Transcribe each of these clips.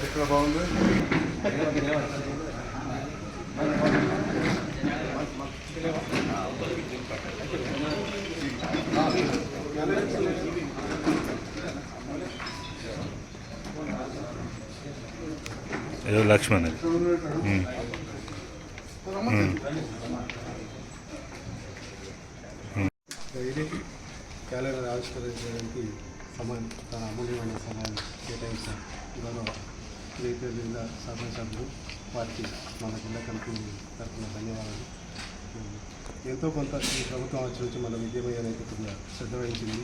Tekrar bağlandı. Yani ఏదో లక్ష్మణ్ అది calendar ఆవిష్కరించడానికి సమయం తన అమూల్యమైన సమయాన్ని కేటాయించిన గౌరవ రేపే సభ్య సభ్యులు వారికి మన జిల్లా కమిటీ తరఫున ధన్యవాదాలు. ఎంతో కొంత ఈ ప్రభుత్వం వచ్చి నుంచి మన విద్యమయ్య అనేది కొద్దిగా శ్రద్ధ వహించింది.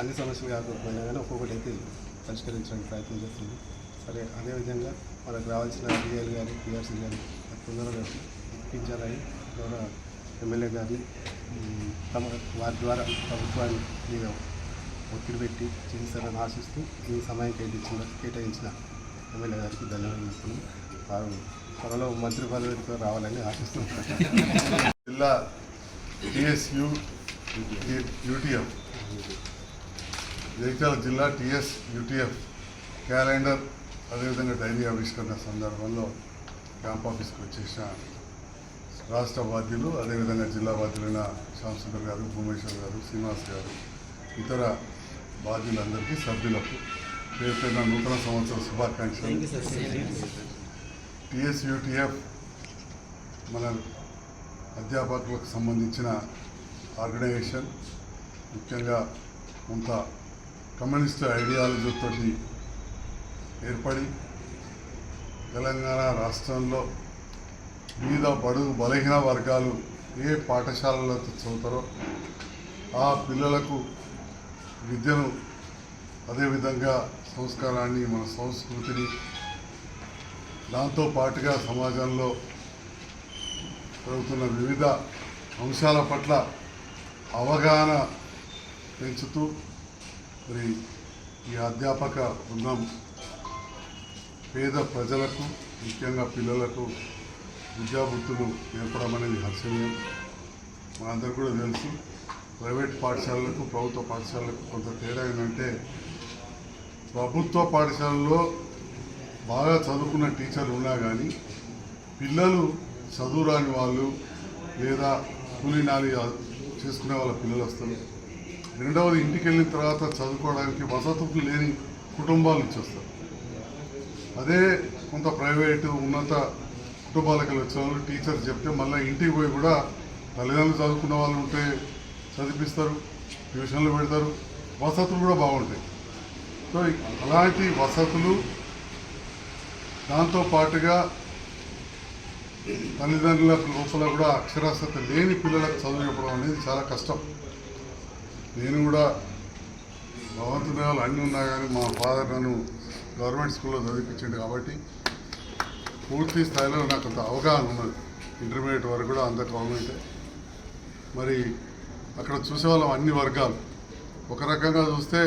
అన్ని సమస్యలు కాకపోయినా కానీ ఒక్కొక్కటి అయితే పరిష్కరించడానికి ప్రయత్నం చేస్తుంది. సరే అదేవిధంగా మనకు రావాల్సిన డిఎల్ కానీ పిఆర్సీ కానీ తొందరగా ఇప్పించాలని గౌరవ ఎమ్మెల్యే గారిని తమ వారి ద్వారా ప్రభుత్వాన్ని మీద ఒత్తిడి పెట్టి చేస్తారని ఆశిస్తూ ఈ సమయం కేటాయించిన కేటాయించిన ఎమ్మెల్యే గారికి ధన్యవాదాలు వారు త్వరలో మంత్రి పదవితో రావాలని ఆశిస్తున్నాను. జిల్లా టిఎస్యు యూటీఎఫ్ జగిత్యాల జిల్లా టిఎస్ యూటీఎఫ్ క్యాలెండర్ అదేవిధంగా డైరీ ఆవిష్కరణ సందర్భంలో క్యాంప్ ఆఫీస్కి వచ్చేసిన రాష్ట్ర బాధ్యులు అదేవిధంగా జిల్లా బాధ్యులైన శ్యామసుందర్ గారు భూమేశ్వర్ గారు శ్రీనివాస్ గారు ఇతర బాధ్యులందరికీ సభ్యులకు పేరు పేరున నూతన సంవత్సర శుభాకాంక్షలు. టిఎస్యూటిఎఫ్ మన అధ్యాపకులకు సంబంధించిన ఆర్గనైజేషన్ ముఖ్యంగా కొంత కమ్యూనిస్ట్ ఐడియాలజీతో ఏర్పడి తెలంగాణ రాష్ట్రంలో వివిధ బడుగు బలహీన వర్గాలు ఏ పాఠశాలలో చదువుతారో ఆ పిల్లలకు విద్యను అదేవిధంగా సంస్కారాన్ని మన సంస్కృతిని దాంతో పాటుగా సమాజంలో జరుగుతున్న వివిధ అంశాల పట్ల అవగాహన పెంచుతూ మరి ఈ అధ్యాపక బృందం పేద ప్రజలకు ముఖ్యంగా పిల్లలకు విద్యాబుద్ధులు నేర్పడం అనేది హర్షణీయం. మనందరూ కూడా తెలుసు ప్రైవేట్ పాఠశాలలకు ప్రభుత్వ పాఠశాలలకు కొంత తేడా ఏంటంటే ప్రభుత్వ పాఠశాలలో బాగా చదువుకున్న టీచర్లు ఉన్నా కానీ పిల్లలు చదువురాని వాళ్ళు లేదా కూలీ నాలి చేసుకునే వాళ్ళ పిల్లలు వస్తారు రెండవది ఇంటికి వెళ్ళిన తర్వాత చదువుకోవడానికి వసతులు లేని కుటుంబాలు నుంచి వస్తారు అదే కొంత ప్రైవేటు ఉన్నత కుటుంబాలకు వచ్చిన వాళ్ళు చెప్తే మళ్ళీ ఇంటికి పోయి కూడా తల్లిదండ్రులు చదువుకున్న వాళ్ళు ఉంటే చదివిస్తారు ట్యూషన్లు పెడతారు వసతులు కూడా బాగుంటాయి. సో అలాంటి వసతులు దాంతో పాటుగా తల్లిదండ్రుల లోపల కూడా అక్షరాస్యత లేని పిల్లలకు చదువు చెప్పడం అనేది చాలా కష్టం. నేను కూడా భగవంతుడు అన్నీ ఉన్నా కానీ మా ఫాదర్ నన్ను గవర్నమెంట్ స్కూల్లో చదివించింది కాబట్టి పూర్తి స్థాయిలో నాకు అంత అవగాహన ఉన్నది. ఇంటర్మీడియట్ వరకు కూడా అంత గవర్నమెంటే మరి అక్కడ చూసేవాళ్ళం అన్ని వర్గాలు. ఒక రకంగా చూస్తే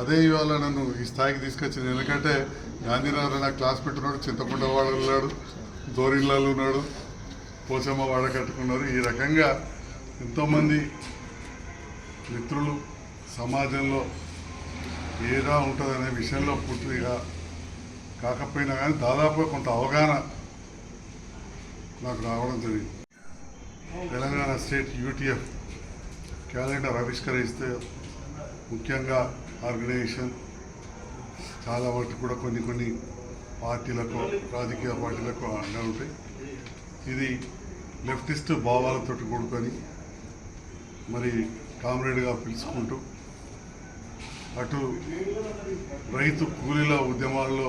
అదే ఇవాళ నన్ను ఈ స్థాయికి తీసుకొచ్చింది. ఎందుకంటే గాంధీనగర్ నాకు క్లాస్ పెట్టున్నాడు చింతకుండ వాడు ఉన్నాడు దోరిల్లాలు ఉన్నాడు పోచమ్మ వాడ కట్టుకున్నారు. ఈ రకంగా ఎంతోమంది మిత్రులు సమాజంలో ఏదా ఉంటుందనే విషయంలో పూర్తిగా కాకపోయినా కానీ దాదాపు కొంత అవగాహన నాకు రావడం జరిగింది. తెలంగాణ స్టేట్ యూటీఎఫ్ క్యాలెండర్ ఆవిష్కరిస్తే ముఖ్యంగా ఆర్గనైజేషన్ చాలా వరకు కూడా కొన్ని కొన్ని పార్టీలకు రాజకీయ పార్టీలకు అండా ఉంటాయి. ఇది లెఫ్టిస్ట్ భావాలతో కూడుకొని మరి కామ్రేడ్గా పిలుచుకుంటూ అటు రైతు కూలీల ఉద్యమాల్లో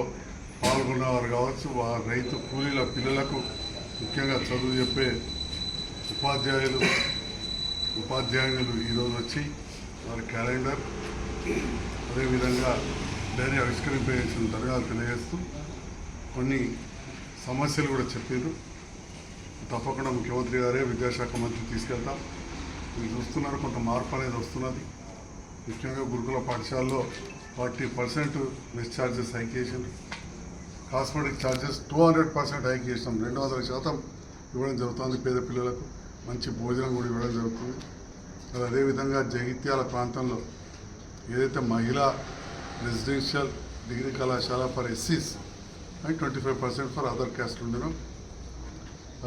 పాల్గొన్నవారు కావచ్చు ఆ రైతు కూలీల పిల్లలకు ముఖ్యంగా చదువు చెప్పే ఉపాధ్యాయులు ఉపాధ్యాయులు ఈరోజు వచ్చి వారి క్యాలెండర్ అదేవిధంగా డైరీ ఆవిష్కరింపేసిన జరగాలి తెలియజేస్తూ కొన్ని సమస్యలు కూడా చెప్పారు తప్పకుండా ముఖ్యమంత్రి గారే విద్యాశాఖ మంత్రి తీసుకెళ్తాం మీరు చూస్తున్నారు కొంత మార్పు అనేది వస్తున్నది. ముఖ్యంగా గురుకుల పాఠశాలలో forty percent mess హైకేషన్ cosmetic charges two hundred percent hike చేసినాం. రెండు వందల శాతం ఇవ్వడం జరుగుతుంది పేద పిల్లలకు. మంచి భోజనం కూడా ఇవ్వడం జరుగుతుంది. మరి అదేవిధంగా జగిత్యాల ప్రాంతంలో ఏదైతే మహిళా రెసిడెన్షియల్ డిగ్రీ కళాశాల for ఎస్సీస్ and twenty five percent for other caste ఉండను.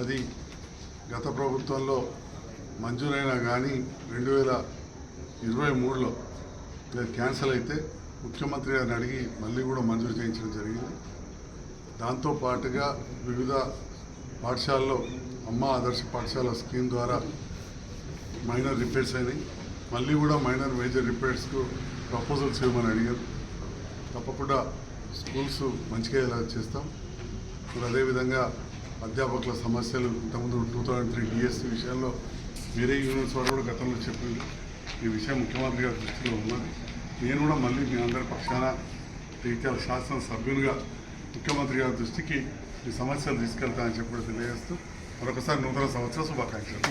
అది గత ప్రభుత్వంలో మంజూరైనా కానీ రెండు వేల ఇరవై మూడులో లేదు క్యాన్సిల్ అయితే ముఖ్యమంత్రి గారిని అడిగి మళ్ళీ కూడా మంజూరు చేయించడం జరిగింది. దాంతో పాటుగా వివిధ పాఠశాలలో అమ్మ ఆదర్శ పాఠశాల స్కీమ్ ద్వారా మైనర్ రిపేర్స్ అయినాయి. మళ్ళీ కూడా మైనర్ మేజర్ రిపేర్స్కు ప్రపోజల్స్ ఇవ్వమని అడిగారు. తప్పకుండా స్కూల్స్ మంచిగా ఇలా చేస్తాం? ఇప్పుడు అదేవిధంగా అధ్యాపకుల సమస్యలు ఇంతకుముందు టూ థౌజండ్ త్రీ డిఎస్సి విషయంలో వేరే యూనివర్స్ వారు కూడా గతంలో చెప్పింది. ఈ విషయం ముఖ్యమంత్రి గారి దృష్టిలో ఉన్నది. నేను కూడా మళ్ళీ మీ అందరి పక్షాన జగిత్యాల శాసన సభ్యునిగా ముఖ్యమంత్రి గారి దృష్టికి ఈ సమస్యలు తీసుకెళ్తానని చెప్పి తెలియజేస్తూ మరొకసారి నూతన సంవత్సర శుభాకాంక్షలు.